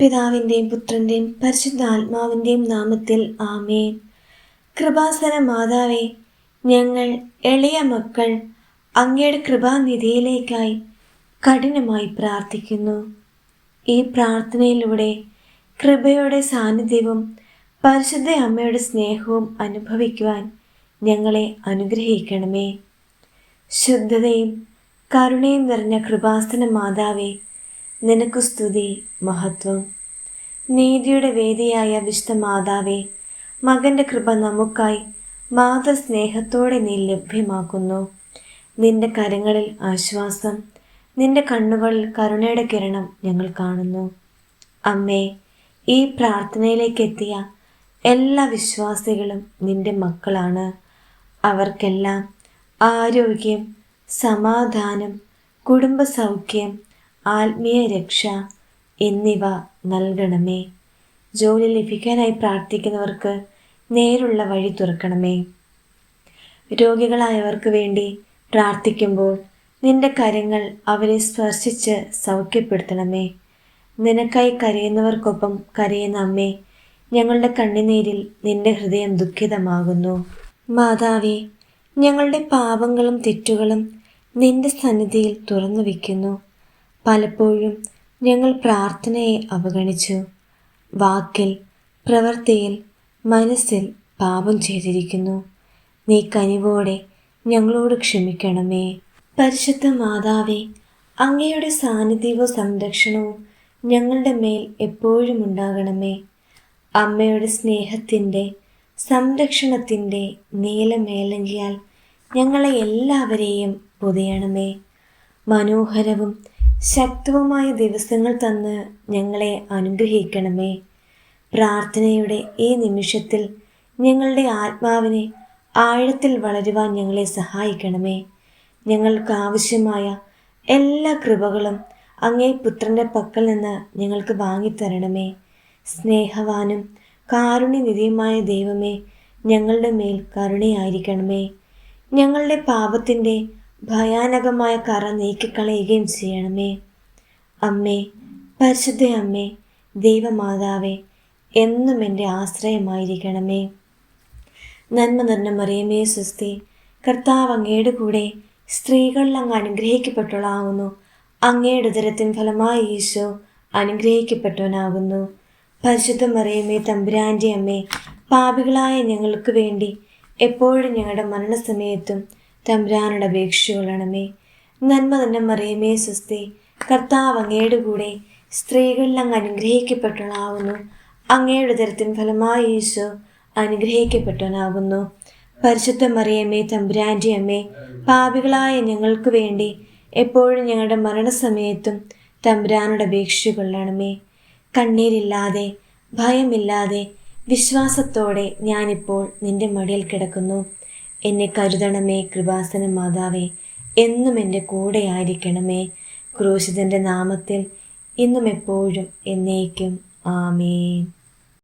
പിതാവിന്റെയും പുത്രന്റെയും പരിശുദ്ധാത്മാവിന്റെയും നാമത്തിൽ ആമേൻ. കൃപാസന മാതാവേ ഞങ്ങൾ എളിയ മക്കൾ അങ്ങയുടെ കൃപാനിധിയിലേക്കായി കഠിനമായി പ്രാർത്ഥിക്കുന്നു. ഈ പ്രാർത്ഥനയിലൂടെ കൃപയുടെ സാന്നിധ്യവും പരിശുദ്ധ അമ്മയുടെ സ്നേഹവും അനുഭവിക്കുവാൻ ഞങ്ങളെ അനുഗ്രഹിക്കണമേ. ശുദ്ധതയും കരുണയും നിറഞ്ഞ കൃപാസന മാതാവേ നിനക്കു സ്തുതി മഹത്വം. നീതിയുടെ വേദിയായ വിശുദ്ധ മാതാവേ മകന്റെ കൃപ നമുക്കായി മാതൃസ്നേഹത്തോടെ നീ ലഭ്യമാക്കുന്നു. നിന്റെ കരങ്ങളിൽ ആശ്വാസം നിന്റെ കണ്ണുകളിൽ കരുണയുടെ കിരണം ഞങ്ങൾ കാണുന്നു. അമ്മേ ഈ പ്രാർത്ഥനയിലേക്ക് എത്തിയ എല്ലാ വിശ്വാസികളും നിന്റെ മക്കളാണ്. അവർക്കെല്ലാം ആരോഗ്യം സമാധാനം കുടുംബസൗഖ്യം ആത്മീയ രക്ഷ എന്നിവ നൽകണമേ. ജോലി ലഭിക്കാനായി പ്രാർത്ഥിക്കുന്നവർക്ക് നേരുള്ള വഴി തുറക്കണമേ. രോഗികളായവർക്ക് വേണ്ടി പ്രാർത്ഥിക്കുമ്പോൾ നിന്റെ കരങ്ങൾ അവരെ സ്പർശിച്ച് സൗഖ്യപ്പെടുത്തണമേ. നിനക്കായി കരയുന്നവർക്കൊപ്പം കരയുന്ന അമ്മേ ഞങ്ങളുടെ കണ്ണുനീരിൽ നിന്റെ ഹൃദയം ദുഃഖിതമാകുന്നു. മാതാവേ ഞങ്ങളുടെ പാപങ്ങളും തെറ്റുകളും നിന്റെ സന്നിധിയിൽ തുറന്നു വയ്ക്കുന്നു. പലപ്പോഴും ഞങ്ങൾ പ്രാർത്ഥനയെ അവഗണിച്ചു. വാക്കിൽ പ്രവൃത്തിയിൽ മനസ്സിൽ പാപം ചെയ്തിരിക്കുന്നു. നീ കനിവോടെ ഞങ്ങളോട് ക്ഷമിക്കണമേ. പരിശുദ്ധ മാതാവേ അങ്ങയുടെ സാന്നിധ്യവും സംരക്ഷണവും ഞങ്ങളുടെ മേൽ എപ്പോഴും ഉണ്ടാകണമേ. അമ്മയുടെ സ്നേഹത്തിന്റെ സംരക്ഷണത്തിന്റെ നീലമേലങ്കിയാൽ ഞങ്ങളെ എല്ലാവരെയും പൊതിയണമേ. മനോഹരവും ശക്തവുമായ ദിവസങ്ങൾ തന്ന് ഞങ്ങളെ അനുഗ്രഹിക്കണമേ. പ്രാർത്ഥനയുടെ ഈ നിമിഷത്തിൽ ഞങ്ങളുടെ ആത്മാവിനെ ആഴത്തിൽ വളരുവാൻ ഞങ്ങളെ സഹായിക്കണമേ. ഞങ്ങൾക്ക് ആവശ്യമായ എല്ലാ കൃപകളും അങ്ങേ പുത്രന്റെ പക്കൽ നിന്ന് ഞങ്ങൾക്ക് വാങ്ങിത്തരണമേ. സ്നേഹവാനും കാരുണ്യനിധിയുമായ ദൈവമേ ഞങ്ങളുടെ മേൽ കരുണയായിരിക്കണമേ. ഞങ്ങളുടെ പാപത്തിന്റെ ഭയാനകമായ കറ നീക്കിക്കളയുകയും ചെയ്യണമേ. അമ്മേ പരിശുദ്ധ അമ്മേ ദൈവമാതാവേ എന്നും എന്റെ ആശ്രയമായിരിക്കണമേ. നന്മ നിറഞ്ഞ മറിയമേ സുസ്തി കർത്താവ് അങ്ങയുടെ കൂടെ സ്ത്രീകളിൽ അങ്ങ് അനുഗ്രഹിക്കപ്പെട്ടവളാകുന്നു അങ്ങയുടെ ഉദരത്തിൻ ഫലമായി ഈശോ അനുഗ്രഹിക്കപ്പെട്ടവനാകുന്നു. പരിശുദ്ധ മറിയമേ തമ്പുരാന്റെ അമ്മേ പാപികളായ ഞങ്ങൾക്ക് വേണ്ടി എപ്പോഴും ഞങ്ങളുടെ മരണസമയത്തും തമ്പുരാനുടെ അപേക്ഷകളണമേ നന്മ തന്നെ മറിയമേ സുസ്തി. കർത്താവ് അങ്ങയുടെ കൂടെ സ്ത്രീകളിൽ അങ്ങ് അനുഗ്രഹിക്കപ്പെട്ടവളാകുന്നു അങ്ങയുടെ തരത്തിൻ ഫലമായി ഈശോ അനുഗ്രഹിക്കപ്പെട്ടവനാകുന്നു. പരിശുദ്ധ മറിയമ്മേ തമ്പുരാന്റെ അമ്മേ പാപികളായ ഞങ്ങൾക്ക് വേണ്ടി എപ്പോഴും ഞങ്ങളുടെ മരണസമയത്തും തമ്പുരാനുടെ അപേക്ഷ കണ്ണീരില്ലാതെ ഭയമില്ലാതെ വിശ്വാസത്തോടെ ഞാനിപ്പോൾ നിന്റെ മടിയിൽ കിടക്കുന്നു. എന്നെ കരുതണമേ കൃപാസന മാതാവേ. എന്നും എന്റെ കൂടെയായിരിക്കണമേ ക്രൂശിതന്റെ നാമത്തിൽ ഇന്നും എപ്പോഴും എന്നേക്കും. ആമേൻ.